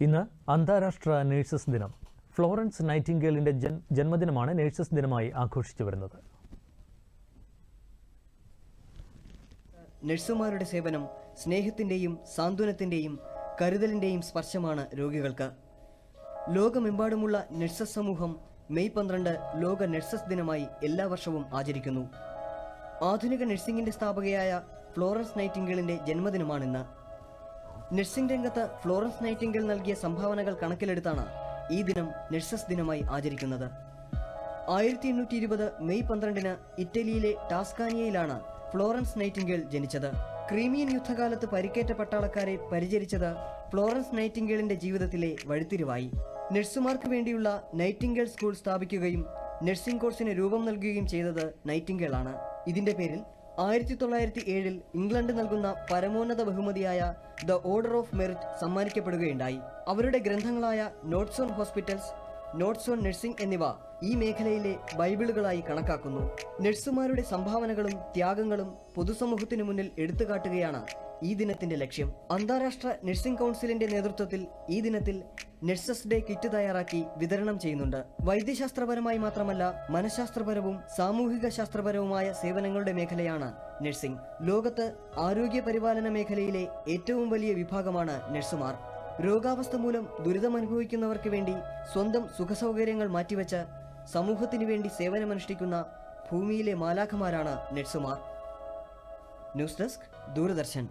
ഇന്ന് അന്താരാഷ്ട്ര നഴ്സസ് ദിനം. ഫ്ലോറൻസ് നൈറ്റിംഗേലിന്റെ ജൻ- ജന്മദിനമാണ് നഴ്സസ് ദിനമായി ആഘോഷിച്ചു വരുന്നത്. നഴ്സുമാരുടെ സേവനം സ്നേഹത്തിന്റെയും സാന്ത്വനത്തിന്റെയും കരുതലിന്റെയും സ്പർശമാണ് രോഗികൾക്ക്. ലോകമെമ്പാടുമുള്ള നഴ്സസ് സമൂഹം മെയ് പന്ത്രണ്ട് ലോക നഴ്സസ് ദിനമായി എല്ലാ വർഷവും ആചരിക്കുന്നു. ആധുനിക നഴ്സിംഗിന്റെ സ്ഥാപകയായ ഫ്ലോറൻസ് നൈറ്റിംഗേളിന്റെ ജന്മദിനമാണിന്ന്. നഴ്സിംഗ് രംഗത്ത് ഫ്ലോറൻസ് നൈറ്റിംഗൽ നൽകിയ സംഭാവനകൾ കണക്കിലെടുത്താണ് ഈ ദിനം നഴ്സസ് ദിനമായി ആചരിക്കുന്നത്. ആയിരത്തി എണ്ണൂറ്റി ഇരുപത് മെയ് പന്ത്രണ്ടിന് ഇറ്റലിയിലെ ടാസ്കാനിയയിലാണ് ഫ്ലോറൻസ് നൈറ്റിംഗേൽ ജനിച്ചത്. ക്രീമിയൻ യുദ്ധകാലത്ത് പരിക്കേറ്റ പട്ടാളക്കാരെ പരിചരിച്ചത് ഫ്ലോറൻസ് നൈറ്റിംഗേളിന്റെ ജീവിതത്തിലെ വഴിത്തിരിവായി. നഴ്സുമാർക്ക് വേണ്ടിയുള്ള നൈറ്റിംഗേൽ സ്കൂൾ സ്ഥാപിക്കുകയും നഴ്സിംഗ് കോഴ്സിന് രൂപം നൽകുകയും ചെയ്തത് നൈറ്റിംഗേളാണ് ഇതിന്റെ പേരിൽ ആയിരത്തി തൊള്ളായിരത്തി ഏഴിൽ ഇംഗ്ലണ്ട് നൽകുന്ന പരമോന്നത ബഹുമതിയായ ദ ഓർഡർ ഓഫ് മെറിറ്റ് സമ്മാനിക്കപ്പെടുകയുണ്ടായി. അവരുടെ ഗ്രന്ഥങ്ങളായ notes on hospitals notes on nursing എന്നിവ ഈ മേഖലയിലെ ബൈബിളുകളായി കണക്കാക്കുന്നു. നഴ്സുമാരുടെ സംഭാവനകളും ത്യാഗങ്ങളും പൊതുസമൂഹത്തിനു മുന്നിൽ എടുത്തുകാട്ടുകയാണ് ഈ ദിനത്തിന്റെ ലക്ഷ്യം അന്താരാഷ്ട്ര നഴ്സിംഗ് കൗൺസിലിന്റെ നേതൃത്വത്തിൽ ഈ ദിനത്തിൽ നഴ്സസ് ഡേ കിറ്റ് തയ്യാറാക്കി വിതരണം ചെയ്യുന്നുണ്ട്. വൈദ്യശാസ്ത്രപരമായി മാത്രമല്ല മനഃശാസ്ത്രപരവും സാമൂഹിക ശാസ്ത്രപരവുമായ സേവനങ്ങളുടെ മേഖലയാണ് നഴ്സിംഗ്. ലോകത്ത് ആരോഗ്യ പരിപാലന മേഖലയിലെ ഏറ്റവും വലിയ വിഭാഗമാണ് നഴ്സുമാർ. രോഗാവസ്ഥ മൂലം ദുരിതമനുഭവിക്കുന്നവർക്ക് വേണ്ടി സ്വന്തം സുഖസൗകര്യങ്ങൾ മാറ്റിവെച്ച് സമൂഹത്തിനു വേണ്ടി സേവനമനുഷ്ഠിക്കുന്ന ഭൂമിയിലെ മാലാഖമാരാണ് നഴ്സുമാർ. News desk Doordarshan.